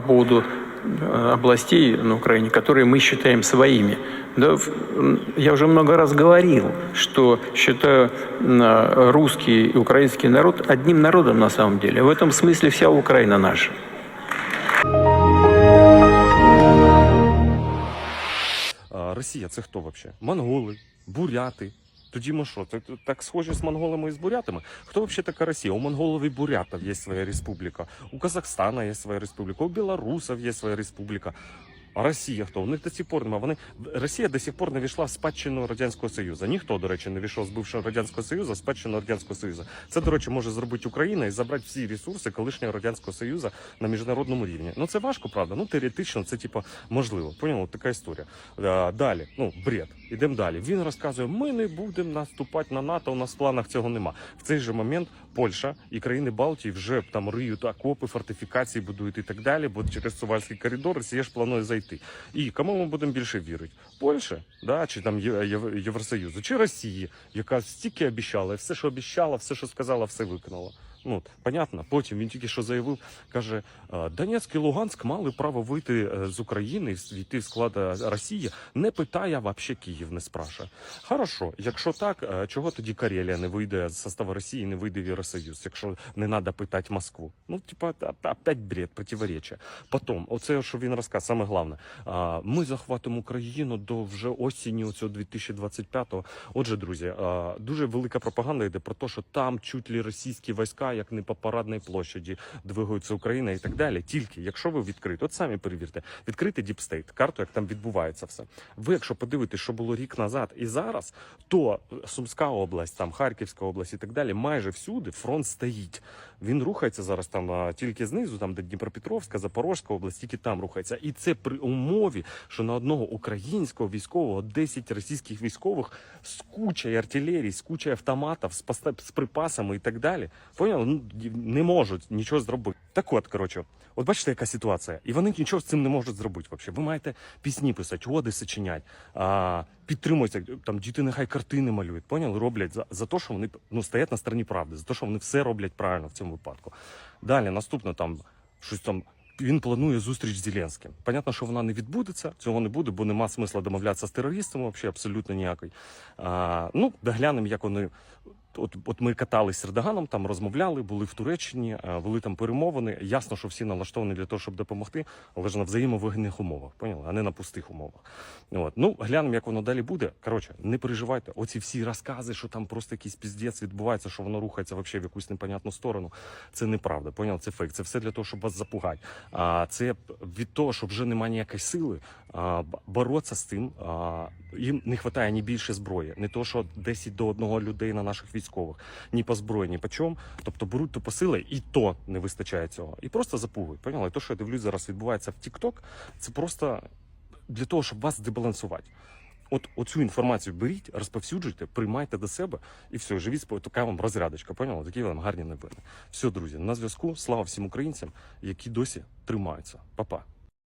по поводу э, областей на Украине, которые мы считаем своими. Да, в- м, я уже много раз говорил, что считаю э, русский и украинский народ одним народом на самом деле. В этом смысле вся Украина наша. А, Росія це хто взагалі? Монголи, буряти. Тоді ми що? Так, так схожі з монголами і з бурятами? Хто взагалі така Росія? У монголів і бурятів є своя республіка, у Казахстана є своя республіка, у білорусів є своя республіка. А Росія хто? У них до сих пор немає. Вони Росія до сих пор не війшла в спадщину Радянського Союзу. Ніхто, до речі, не війшов з бившого Радянського Союзу в спадщину Радянського Союзу. Це, до речі, може зробити Україна і забрати всі ресурси колишнього Радянського Союзу на міжнародному рівні. Ну це важко, правда. Ну теоретично це типа можливо. Поняли? Така історія. Е, Далі, ну бред. Ідемо далі. Він розказує: ми не будемо наступати на НАТО. У нас в планах цього нема. В цей же момент Польща і країни Балтії вже там риють окопи, фортифікації будують і так далі. Бо через Сувальський коридор Росія ж планує зайти. І кому ми будемо більше вірити? Польща, да, чи там Євросоюзу, чи Росії, яка стільки обіцяла, і все, що обіцяла, все, що сказала, все виконала. Ну, понятно. Потім він тільки що заявив, каже, «Е, Донецьк і Луганськ мали право вийти е, з України війти в склад е, Росії, не питає, вообще Київ не спрашує. Хорошо, якщо так, чого тоді Карелія не вийде з составу Росії, не вийде в Євросоюз, якщо не треба питати Москву? Ну, типа, опять бред, противоречия. Потім, оце, що він розказав, саме головне, ми захватимо Україну до вже осені цього 2025-го. Отже, друзі, дуже велика пропаганда йде про те, що там чуть ли російські війська, як не по парадній площаді, двигаються Україна і так далі. Тільки якщо ви відкрите, от самі перевірте, відкрити діпстейт, карту, як там відбувається все. Ви, якщо подивитесь, що було рік назад і зараз, то Сумська область, там Харківська область і так далі, майже всюди фронт стоїть. Він рухається зараз там тільки знизу, там де Дніпропетровська, Запорозька область, тільки там рухається. І це при умові, що на одного українського військового 10 російських військових з кучою артилерії, з кучою автоматів, з, з припасами і так далі. Поняли? Ну, не можуть нічого зробити. Так от, коротше, от бачите, яка ситуація. І вони нічого з цим не можуть зробити. Взагалі. Ви маєте пісні писати, оди сочинять, а, підтримуйте, там діти нехай картини малюють. Поняли? Роблять за, за те, що вони ну, стоять на стороні правди, за те, що вони все роблять правильно в цьому випадку. Далі, наступне там щось там. Він планує зустріч з Зеленським. Понятно, що вона не відбудеться, цього не буде, бо нема смисла домовлятися з терористами, взагалі абсолютно ніякий. А, ну, доглянемо, як вони. От, от ми катались з Ердоганом, там розмовляли, були в Туреччині, а, вели там перемовини. Ясно, що всі налаштовані для того, щоб допомогти, але ж на взаємовигідних умовах, поняли, а не на пустих умовах. От. Ну, глянемо, як воно далі буде. Коротше, не переживайте. Оці всі розкази, що там просто якийсь піздець відбувається, що воно рухається вообще в якусь непонятну сторону. Це неправда. Поняв? Це фейк. Це все для того, щоб вас запугати. А це від того, що вже немає ніякої сили, боротися з тим. Їм не вистачає ні більше зброї, не то, що 10 до одного людей на наших військових, ні по зброї, ні по чому. Тобто беруть то посили, і то не вистачає цього. І просто запугують. Поняли? То, що я дивлюсь, зараз відбувається в TikTok, це просто для того, щоб вас дебалансувати. От оцю інформацію беріть, розповсюджуйте, приймайте до себе і все, живіть така вам розрядочка. Поняли? Такі вам гарні новини. Все, друзі, на зв'язку. Слава всім українцям, які досі тримаються. Па-па.